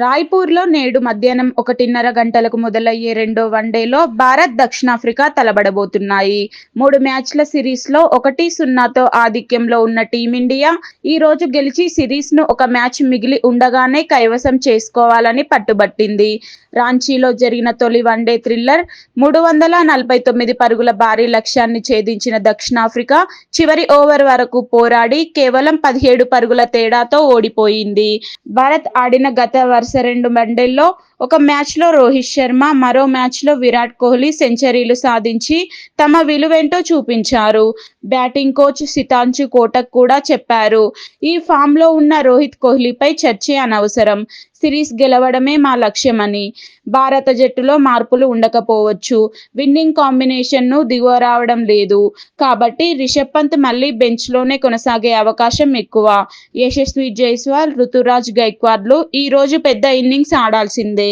రాయ్పూర్లో నేడు మధ్యాహ్నం ఒకటిన్నర గంటలకు మొదలయ్యే రెండో వన్డేలో భారత్ దక్షిణాఫ్రికా తలబడబోతున్నాయి. మూడు మ్యాచ్ల సిరీస్లో ఒకటి సున్నాతో ఆధిక్యంలో ఉన్న టీమిండియా ఈ రోజు గెలిచి సిరీస్ను ఒక మ్యాచ్ మిగిలి ఉండగానే కైవసం చేసుకోవాలని పట్టుబట్టింది. రాంచీలో జరిగిన తొలి వన్డే థ్రిల్లర్ మూడు వందల నలభై తొమ్మిది పరుగుల భారీ లక్ష్యాన్ని ఛేదించిన దక్షిణాఫ్రికా చివరి ఓవర్ వరకు పోరాడి కేవలం పదిహేడు పరుగుల తేడాతో ఓడిపోయింది. భారత్ ఆడిన గత వరుస రెండు వన్డేల్లో ఒక మ్యాచ్లో రోహిత్ శర్మ మరో మ్యాచ్లో విరాట్ కోహ్లీ సెంచరీలు సాధించి తమ విలువేంటో చూపించారు. బ్యాటింగ్ కోచ్ సితాంచు కోటక్ కూడా చెప్పారు. ఈ ఫామ్లో ఉన్న రోహిత్ కోహ్లీపై చర్చే అనవసరం. సిరీస్ గెలవడమే మా లక్ష్యమని. భారత జట్టులో మార్పులు ఉండకపోవచ్చు. విన్నింగ్ కాంబినేషన్ను దిగువ రావడం లేదు. కాబట్టి రిషబ్ పంత్ మళ్ళీ బెంచ్లోనే కొనసాగే అవకాశం ఎక్కువ. యశస్వి జైస్వాల్ ఋతురాజ్ గైక్వాడ్లు ఈ రోజు పెద్ద ఇన్నింగ్స్ ఆడాల్సిందే.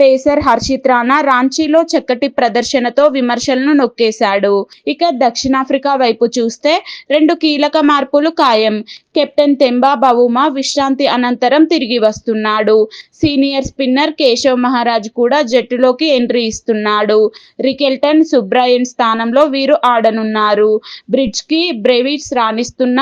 పేసర్ హర్షిత్ రాణా రాంచీలో చక్కటి ప్రదర్శనతో విమర్శలను నొక్కేశాడు. ఇక దక్షిణాఫ్రికా వైపు చూస్తే రెండు కీలక మార్పులు ఖాయం. కెప్టెన్ తెంబా బవుమా విశ్రాంతి అనంతరం తిరిగి వస్తున్నాడు. సీనియర్ స్పిన్నర్ కేశవ్ మహారాజ్ కూడా జట్టులోకి ఎంట్రీ ఇస్తున్నాడు. రికెల్టన్ సుబ్రాయన్ స్థానంలో వీరు ఆడనున్నారు. బ్రిడ్జ్కి బ్రెవిట్స్ రాణిస్తున్న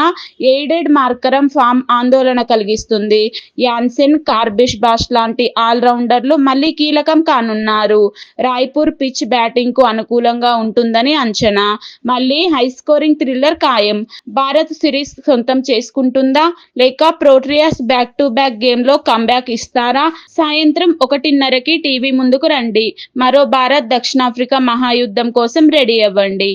ఎయిడెడ్ మార్కరం ఫామ్ ఆందోళన కలిగిస్తుంది. యాన్సెన్ కార్బిష్ బాష్ లాంటి ఆల్రౌండర్లు మళ్ళీ కీలకం కానున్నారు. రాయ్పూర్ పిచ్ బ్యాటింగ్కు అనుకూలంగా ఉంటుందని అంచనా. మళ్ళీ హై స్కోరింగ్ థ్రిల్లర్ ఖాయం. భారత్ సిరీస్ సొంతం చేసుకుంటుందా? లేక ప్రోట్రియాస్ బ్యాక్ టు బ్యాక్ గేమ్లో కంబ్యాక్ ఇస్తారా? సాయంత్రం ఒకటిన్నరకి టీవీ ముందుకు రండి. మరో భారత్ దక్షిణాఫ్రికా మహాయుద్ధం కోసం రెడీ అవ్వండి.